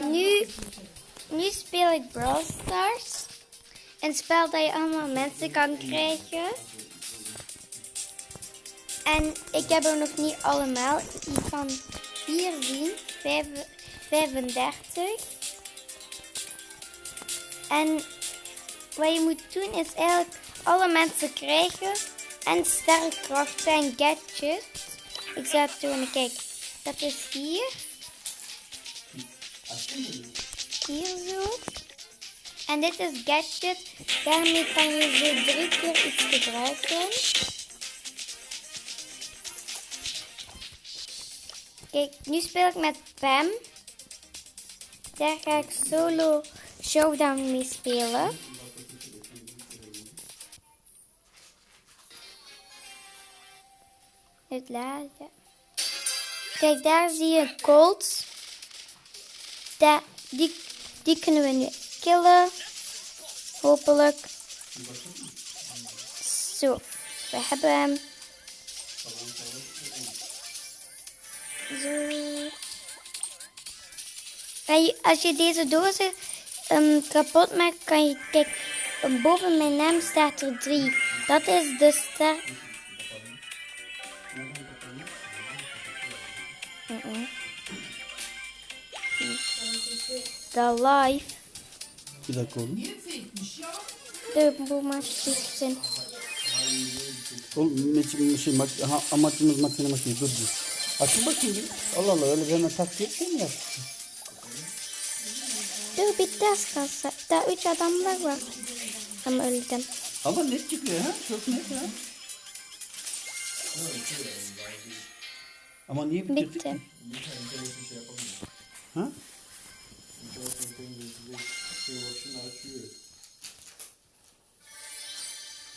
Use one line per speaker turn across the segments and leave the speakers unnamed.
Nu, nu speel ik Brawl Stars. Een spel dat je allemaal mensen kan krijgen. En ik heb er nog niet allemaal. Je kan hier zien. vijf- 35. En wat je moet doen is eigenlijk alle mensen krijgen. En sterrenkrachten en gadgets. Ik zet toen, kijk, dat is hier. Hier zo. En dit is gadget. Daarmee kan je zo drie keer iets gebruiken. Kijk, nu speel ik met Pam. Daar ga ik solo showdown mee spelen. Het laatste. Kijk, daar zie je Colt. Da die, die kunnen we nu killen. Hopelijk. Zo, we hebben hem. Als je deze dozen ehm, kapot maakt, kan je... Kijk, ehm, boven mijn naam staat er drie. Dat is de ster...
Uh -oh.
De live. Dat.
De boemertjes. Kom, met je, met je, met met je, Açın bakayım. Allah Allah öyle bir hemen tak diye bir şey mi yaptın?
Dur bitti az kalsa. Daha üç adamlar var. Ama öldüm.
Ama net çıkıyor ha. Çok net ha. Ama niye bitirdik?
Bitti.
Ha?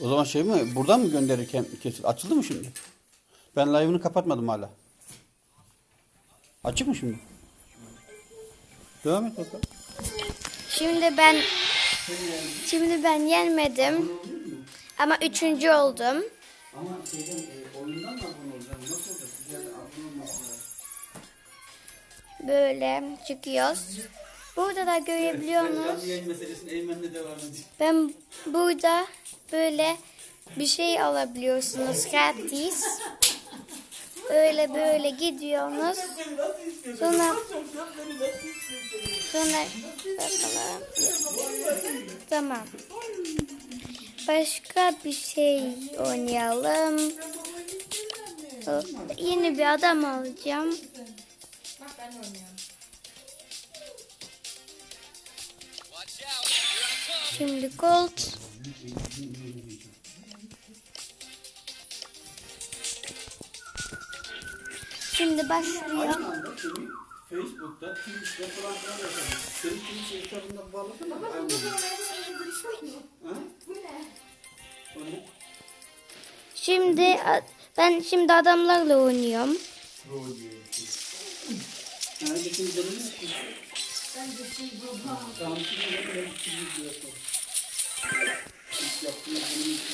O zaman şey mi? Buradan mı gönderirken kesil? Açıldı mı şimdi? Ben live'ını kapatmadım hala. Açık mı şimdi? Devam et bakalım.
Şimdi ben şimdi ben yenmedim. Ama üçüncü oldum.
Ama şeyden e, oyundan mı abone olacaksın? Nasıl olacak? Bir yerde abone olması lazım.
Böyle çıkıyoruz. Burada da görebiliyorsunuz.
canlı yayın meselesini Eymen'le devam edeyim.
Ben burada böyle bir şey alabiliyorsunuz gratis. Öyle böyle gidiyorsunuz. Sonra sonra bakalım. Tamam. Başka bir şey oynayalım. Yeni bir adam alacağım. Şimdi Colt. Şimdi başlıyor.
Facebook'ta, Twitch'te falan filan yazarım. Senin Twitch hesabına bağlasana. Ha? O ne?
Şimdi ben şimdi adamlarla oynuyorum.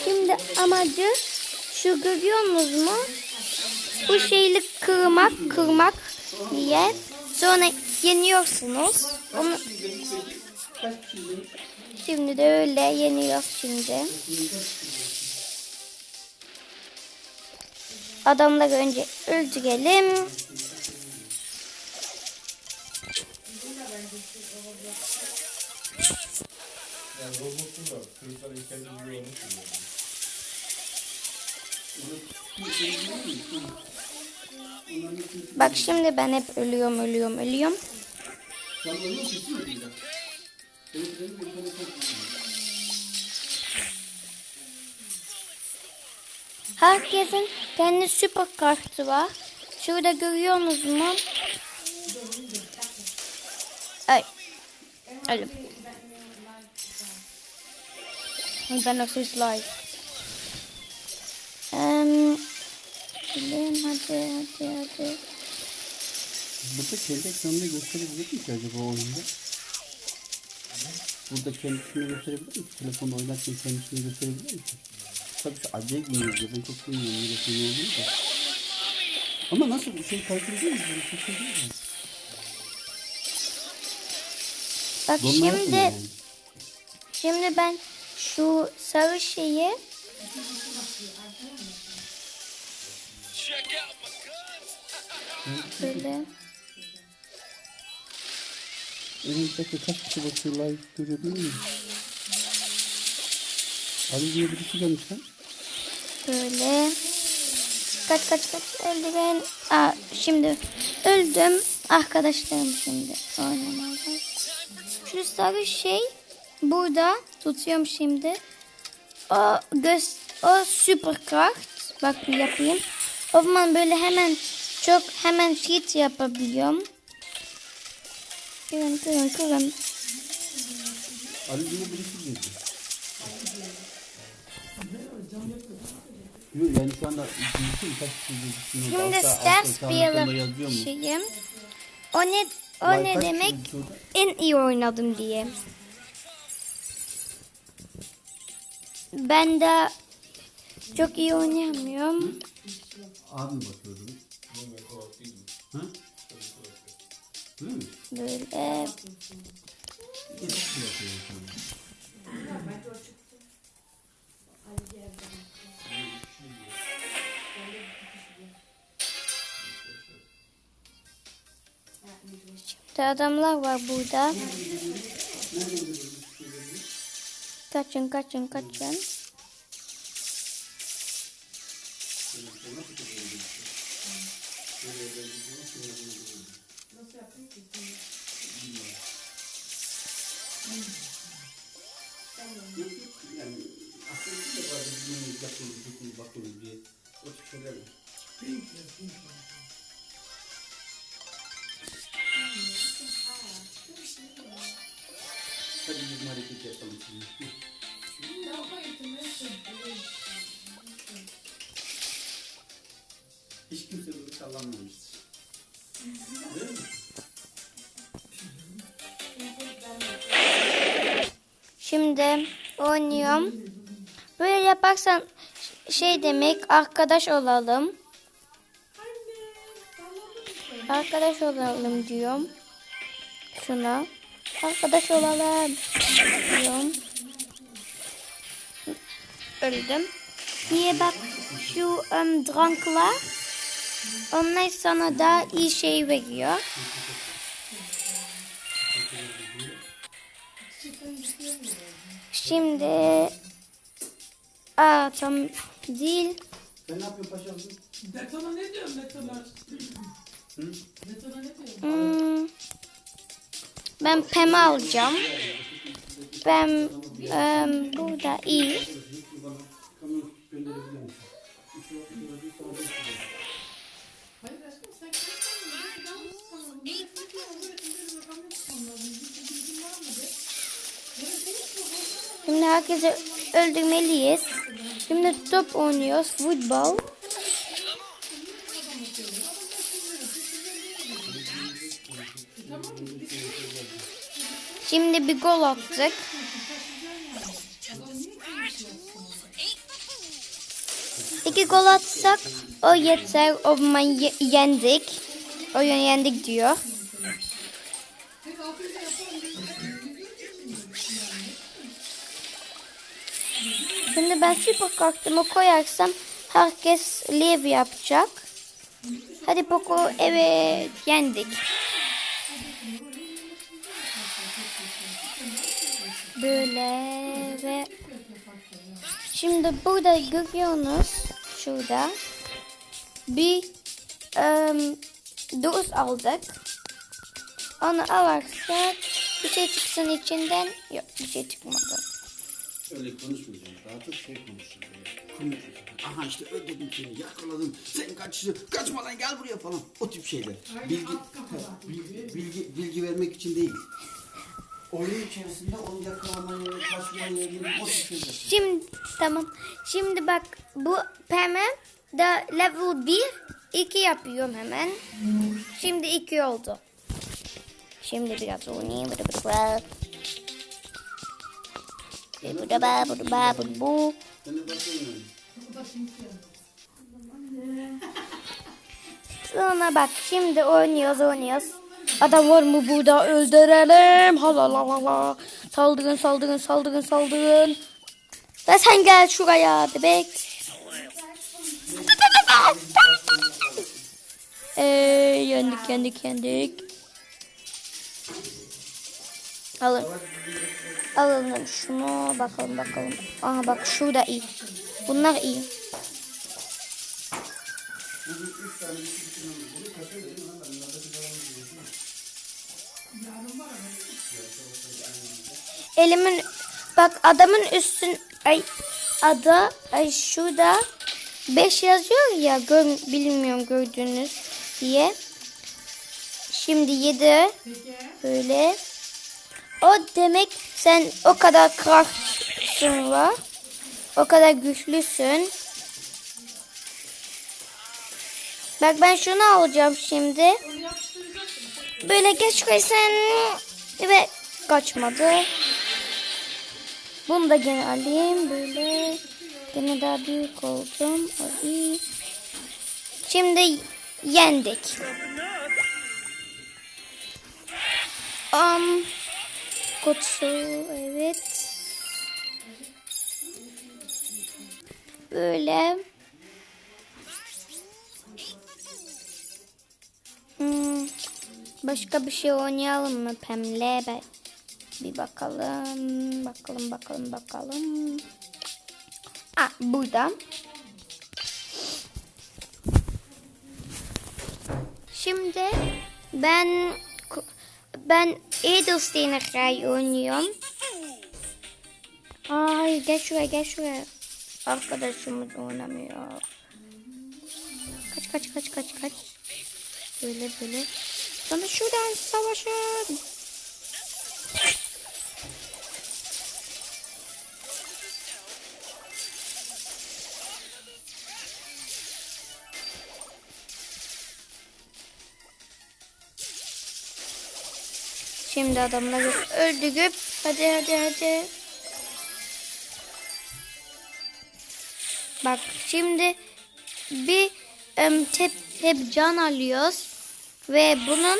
Şimdi şey
amacı şu görüyor musunuz mu? Bu şeyli kırmak, kırmak diye. Sonra yeniyorsunuz. Onu şimdi de öyle yeniyoruz şimdi. Adamları önce öldürelim.
Yani Roblox'un da çocukların kendi bir.
Bak şimdi ben hep ölüyorum, ölüyorum, ölüyorum. Herkesin kendi süper kartı var. Şurada görüyor musunuz? Ay. Ölüm. Ben steeds live. Um, hadi, hadi, hadi.
Burada kendi ekranını gösterebilir mi ki acaba oyunda? Burada kendisini gösterebilir mi? Telefonda oynarken kendisini gösterebilir mi ki? Tabii şu acayip İngilizce. Ben çok bilmiyorum İngilizce ne olduğunu da. Ama nasıl bir şey değil mi? Böyle çok şey değil mi?
Bak
mu
şimdi
yani?
şimdi ben şu sarı şeyi böyle
Önümüzdeki kaç kişi bakıyor live görüyor değil mi? Ali diye birisi gelmiş lan.
böyle kaç kaç kaç eldiven Aa, şimdi öldüm arkadaşlarım şimdi oynamalı. Şu sarı şey burada tutuyorum şimdi. O göz o süperkraft. Bak bir yapayım. O zaman böyle hemen çok hemen fit yapabiliyorum. Kırın kırın kırın.
Ali diye birisi girdi. Yok yani şu anda birisi kaç kişi?
Şimdi
mu?
Speaker şeyim. O ne o ne demek? En iyi oynadım diye. Ben de çok iyi oynayamıyorum.
Abim bakıyordu.
Böyle de adamlar var burada. Kaçın kaçın kaçın.
Hareket yapalım. Hiç kimse bunu sallanmamıştır.
Şimdi oynuyorum. Böyle yaparsan şey demek arkadaş olalım. Arkadaş olalım diyorum. Şuna. Arkadaş olalım diyorum. Öldüm. Niye bak şu um, dranklar onlar sana da iyi şey veriyor. Şimdi Aa tam değil.
Sen ne yapıyorsun paşam?
Betona ne diyorsun betona? Betona ne diyorsun?
Hmm,
kimsin? Bir daha mı sana? Bu konuşma. konuşma.
Şimdi herkesi öldürmeliyiz. Şimdi top oynuyoruz. Futbol. Şimdi bir gol attık. İki gol atsak o yeter. O yendik. Oyun yendik diyor. Şimdi ben süper kartımı koyarsam herkes lev yapacak. Hadi Poco evet yendik. Böyle ve şimdi burada görüyorsunuz şurada bir um, doz aldık. Onu alırsak bir şey çıksın içinden yok bir şey çıkmadı.
Öyle konuşmayacağım. Daha çok şey konuşacağım. Aha işte öldürdüm seni, yakaladım. Sen kaç, kaçmadan gel buraya falan. O tip şeyler. Bilgi, bilgi, bilgi, bilgi vermek için değil. Oyun içerisinde onu yakalamayı, kaçmayı, o tip şeyler.
Şimdi tamam. Şimdi bak bu pembe da level 1 iki yapıyorum hemen. Şimdi iki oldu. Şimdi biraz oynayayım. Bu. Sonra bak şimdi oynuyoruz oynuyoruz. Adam var mı burada öldürelim. Halalalala. Saldırın saldırın saldırın saldırın. Ve sen gel şuraya bebek. Eee yendik yendik yendik. Alın. Alın şunu bakalım bakalım. Aha bak şurada iyi. Bunlar iyi. Elimin bak adamın üstün ay ada ay şurada 5 yazıyor ya gör, bilmiyorum gördünüz diye. Şimdi 7
Peki.
böyle. O demek sen o kadar craftsın var. O kadar güçlüsün. Bak ben şunu alacağım şimdi. Böyle geç koysan ve kaçmadı. Bunu da gene alayım böyle. Gene daha büyük oldum. Şimdi yendik. Um, kutusu evet. Böyle. Hmm, başka bir şey oynayalım mı Pem'le? Ben bir bakalım. Bakalım bakalım bakalım. Ah burada. Şimdi ben ben Edelstein'e oynuyorum. Ay gel şuraya gel şuraya. Arkadaşımız oynamıyor. Kaç kaç kaç kaç kaç. Böyle böyle. Sonra şuradan savaşın. Şimdi adamları öldürüp hadi hadi hadi. Bak şimdi bir em, tep, hep can alıyoruz ve bunun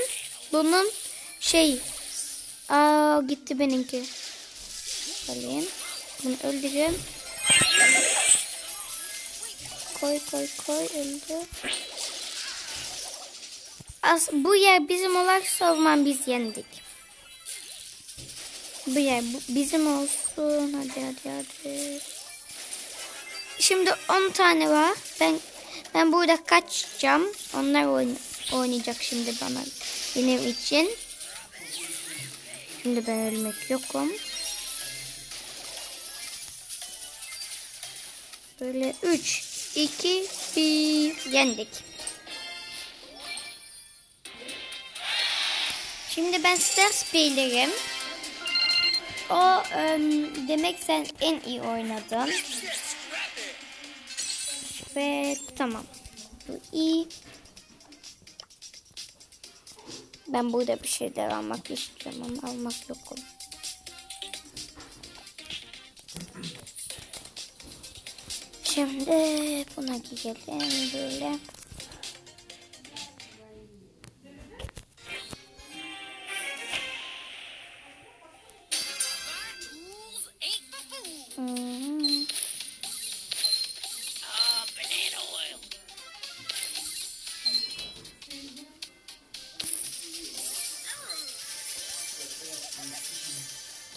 bunun şey aa gitti benimki. Alayım. Bunu öldüreyim. Koy koy koy öldü. As bu yer bizim olarak savunman biz yendik. Bu yer bizim olsun. Hadi hadi hadi. Şimdi 10 tane var. Ben ben burada kaçacağım. Onlar oyn oynayacak şimdi bana benim için. Şimdi ben ölmek yokum. Böyle 3 2 1 yendik. Şimdi ben Star Speylerim. O em, demek sen en iyi oynadın. Ve tamam. Bu iyi. Ben burada bir şeyler almak istiyorum ama almak yokum. Şimdi buna giyelim böyle.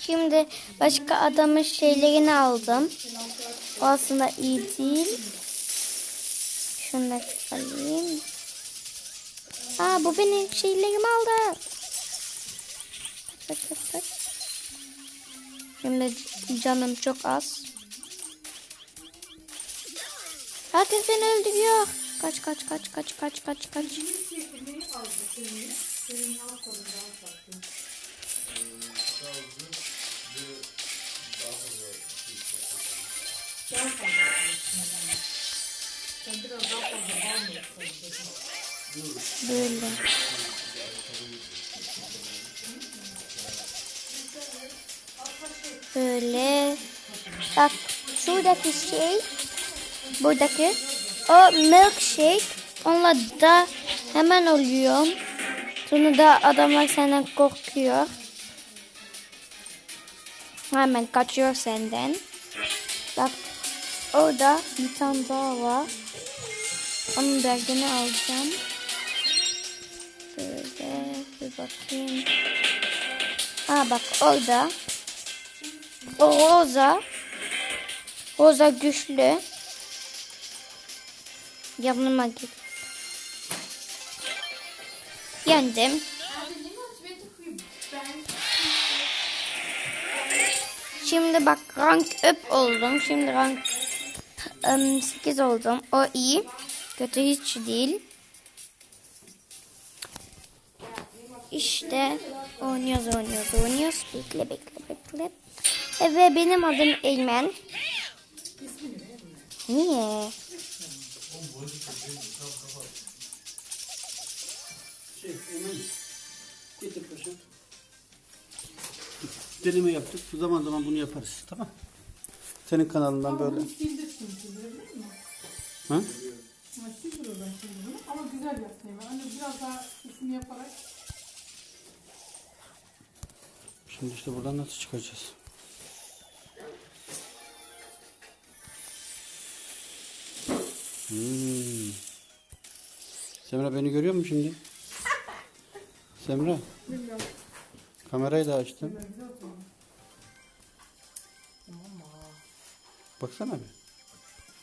Şimdi başka adamın şeylerini aldım. O aslında iyi değil. Şunu alayım. Aa bu benim şeylerimi aldı. Şimdi canım çok az. Herkes beni öldürüyor. Kaç kaç kaç kaç kaç kaç kaç. Böyle. Böyle. Bak şuradaki şey buradaki o milkshake onunla da hemen oluyor. Sonra da adamlar senden korkuyor. Hemen kaçıyor senden. Bak orada bir tane daha var. Onun belgeni alacağım. Şöyle bir bakayım. Aa bak orada. O Rosa. Rosa güçlü. Yanıma git. Yendim. Şimdi bak rank up oldum. Şimdi rank ıı, um, 8 oldum. O iyi. Kötü hiç değil. İşte oynuyoruz oynuyoruz oynuyoruz. Bekle bekle bekle. E, ve benim adım Eymen. Niye?
Şey. Deneme yaptık. Zaman zaman bunu yaparız. Tamam. Senin kanalından böyle.
Bunu Ama sildir o ben şimdi bunu. Ama güzel yaptın Eymen. Hani biraz daha üstünü yaparak.
Şimdi işte buradan nasıl çıkacağız? Hmm. Semra beni görüyor musun şimdi? Semra.
Bilmiyorum.
Kamerayı da açtım.
Ben güzel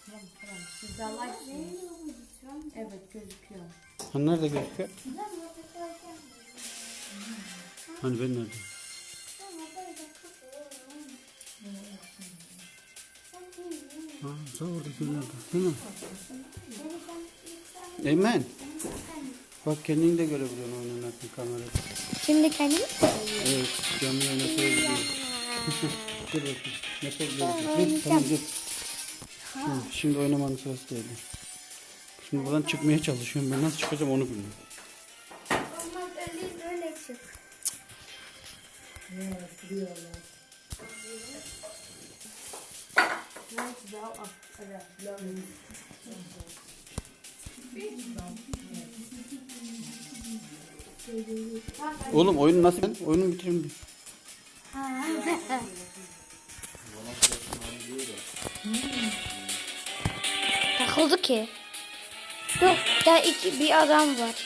oturdu.
Baksana bir.
Sizde like Evet gözüküyor.
Ha nerede gözüküyor? Hani ben nerede? Ha, sağ orada nerede? Değil mi? Eymen. Bak kendini de görebiliyorsun oynanırken kamerada.
Şimdi kendim
Evet, canlı söylüyorum. Dur bakayım. Nasıl göreceğiz?
oynayacağım.
Tamam dur. Hı, Şimdi oynamanın sırası değil. Şimdi buradan çıkmaya çalışıyorum. Ben nasıl çıkacağım onu bilmiyorum.
öyle çık.
Oğlum oyunu nasıl ben? Oyunu
Takıldı ki. Dur, daha iki bir adam var.